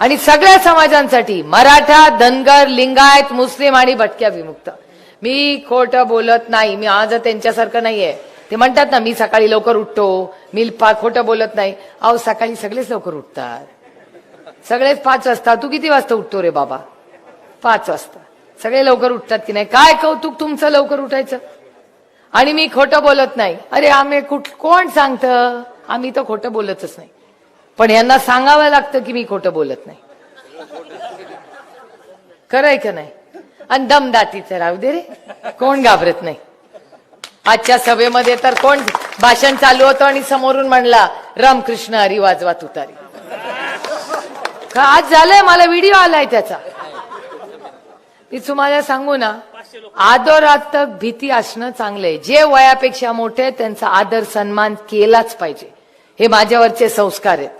आणि सगळ्या समाजांसाठी मराठा धनगर लिंगायत मुस्लिम आणि भटक्या विमुक्त. मी खोटं बोलत नाही. मी आज त्यांच्यासारखं नाहीये. ते म्हणतात ना मी सकाळी लवकर उठतो. मी पा- खोटं बोलत नाही. अहो सकाळी सगळेच लवकर उठतात. सगळेच पाच वाजता. तू किती वाजता उठतो रे बाबा? पाच वाजता. सगळे लवकर उठतात की नाही? काय कौतुक तुमचं लवकर उठायचं? आणि मी खोटं बोलत नाही. अरे आम्ही कुठ कोण सांगतं? आम्ही तर खोटं बोलतच नाही. पण यांना सांगावं लागतं की मी खोटं बोलत नाही. खरंय का नाही? आणि दमदाटीचं राहू दे रे. कोण घाबरत नाही. आजच्या सभेमध्ये तर कोण भाषण चालू होतं आणि समोरून म्हणला रामकृष्ण हरी वाजवा तुतारी. का आज झालंय? मला व्हिडिओ आलाय त्याचा. मी तुम्हाला सांगू ना आदरात्मक भीती असणं चांगलंय. जे वयापेक्षा मोठे आहेत, त्यांचा आदर सन्मान केलाच पाहिजे. हे माझ्यावरचे संस्कार आहेत.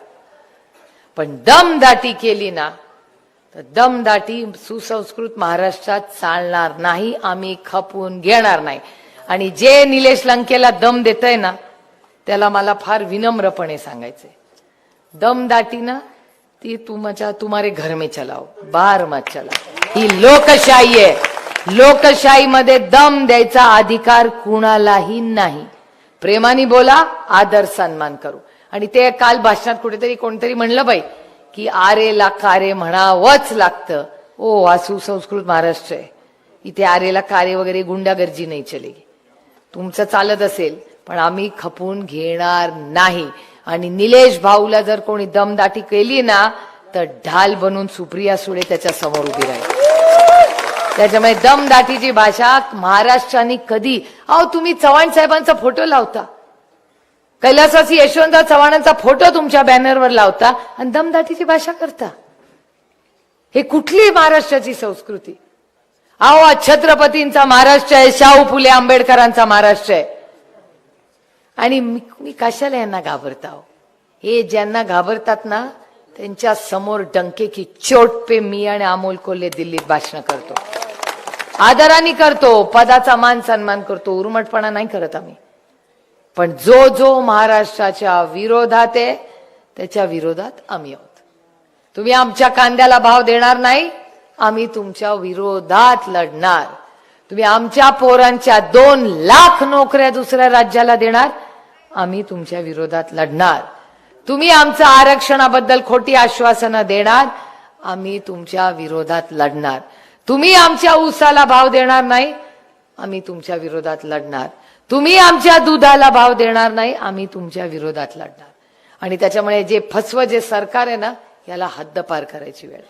पण दमदाटी केली ना तर दमदाटी सुसंस्कृत महाराष्ट्रात चालणार नाही आम्ही खपून घेणार नाही. आणि जे निलेश लंकेला दम देतय ना त्याला मला फार विनम्रपणे सांगायचंय. दमदाटी ना ती तुमच्या तुम्हारे घर में चलाओ बार मत चलाओ ही लोकशाही आहे. लोकशाहीमध्ये दम द्यायचा अधिकार कुणालाही नाही. प्रेमाने बोला आदर सन्मान करू. आणि ते काल भाषणात कुठेतरी कोणतरी म्हणलं बाई की आरेला कारे म्हणावंच लागतं. ओ हा सुसंस्कृत महाराष्ट्र आहे. इथे आरेला कारे वगैरे गुंडागर्जी नाही चलेगी तुमचं चालत असेल पण आम्ही खपून घेणार नाही. आणि निलेश भाऊला जर कोणी दमदाटी केली ना तर ढाल बनून सुप्रिया सुळे त्याच्यासमोर उभी राहील. त्याच्यामुळे दमदाटीची भाषा महाराष्ट्राने कधी अहो तुम्ही चव्हाण साहेबांचा फोटो लावता. कैलासवासी यशवंतराव चव्हाणांचा फोटो तुमच्या बॅनरवर लावता आणि दमदाटीची भाषा करता. हे कुठली महाराष्ट्राची संस्कृती. अहो छत्रपतींचा महाराष्ट्र आहे शाहू फुले आंबेडकरांचा महाराष्ट्र आहे. आणि मी मी कशाला यांना घाबरताव हो? हे ज्यांना घाबरतात ना त्यांच्यासमोर डंके की चोट पे मी आणि अमोल कोल्हे दिल्लीत भाषण करतो. आदराने करतो पदाचा मान सन्मान करतो उर्मटपणा नाही करत आम्ही. पण जो जो महाराष्ट्राच्या विरोधात आहे त्याच्या विरोधात आम्ही आहोत. तुम्ही आमच्या कांद्याला भाव देणार नाही आम्ही तुमच्या विरोधात लढणार. तुम्ही आमच्या पोरांच्या दोन लाख नोकऱ्या दुसऱ्या राज्याला देणार आम्ही तुमच्या विरोधात लढणार. तुम्ही आमचं आरक्षणाबद्दल खोटी आश्वासनं देणार आम्ही तुमच्या विरोधात लढणार. तुम्ही आमच्या ऊसाला भाव देणार नाही आम्ही तुमच्या विरोधात लढणार. तुम्ही आमच्या दुधाला भाव देणार नाही आम्ही तुमच्या विरोधात लढणार. आणि त्याच्यामुळे जे फसवं जे सरकार आहे ना याला हद्दपार करायची वेळ.